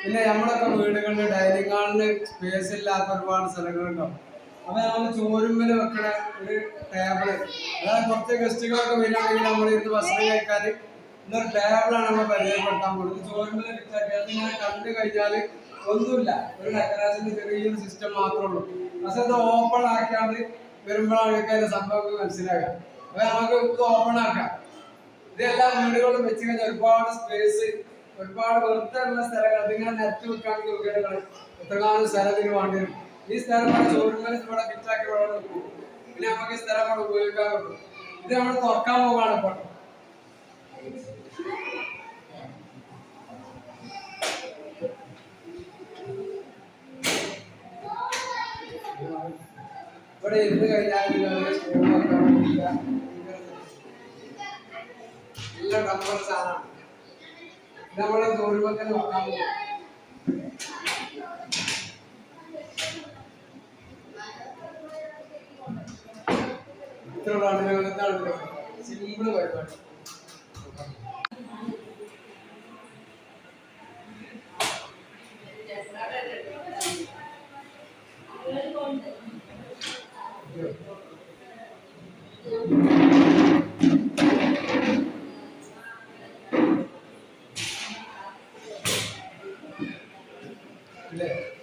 പിന്നെ നമ്മളൊക്കെ വീടുകളിൽ ഡൈനിങ് ഹാളിന് സ്പേസ് ഇല്ലാത്ത ഒരുപാട് സ്ഥലങ്ങളുണ്ടാവും അപ്പൊ നമ്മൾ ചോരുമ്പിൽ വെക്കണ ഒരു ടേബിൾ അതായത് കുറച്ച് ഗസ്റ്റുകളൊക്കെ വരികയാണെങ്കിൽ നമ്മൾ ഇരുന്ന് ഭക്ഷണം കഴിക്കാൻ ഇന്നൊരു ടേബിളാണ് നമ്മൾ പരിചയപ്പെടുത്താൻ പോകുന്നത്. ചോരുമ്പിൽ അതിങ്ങനെ കണ്ടു കഴിഞ്ഞാൽ ഒന്നുമില്ല. ഒരു ഡെക്കറേഷന്റെ ചെറിയൊരു സിസ്റ്റം മാത്രമേ ഉള്ളൂ. പക്ഷെ അത് ഓപ്പൺ ആക്കാണ്ട് വരുമ്പോഴാണ് അതിന്റെ സംഭവം മനസ്സിലാക്കുക അപ്പൊ നമുക്ക് ഇത് ഓപ്പൺ ആക്കാം. ഇതെല്ലാം വീടുകളിലും വെച്ച് കഴിഞ്ഞാൽ ഒരുപാട് സ്പേസ് ഒരുപാട് വൃത്തമുള്ള സ്ഥലങ്ങൾ അതിങ്ങനെ നിരത്തി വെക്കാണെങ്കിൽ വീടുകൾ എത്രകാലം സ്ഥലത്തിന് വേണ്ടി ഈ സ്ഥലം ചോറുമേൽ ഇവിടെ ഫിറ്റാക്കി വെക്കും പിന്നെ നമുക്ക് ഈ സ്ഥലം ഇവിടെ ഉപയോഗിക്കാൻ ഇത് നമ്മൾ തുറക്കാൻ പോകാണ് ഇപ്പോൾ ഇവിടെ ഇരുന്ന് കഴിഞ്ഞാൽ നല്ല നമ്പർ സാധനമാണ് നമ്മളെ ഗൗരവത്തിൽ നോക്കാൻ ഇത്ര ആളുകളെന്താണ് സിമ്പിൾ പരിപാടി Thank. 对。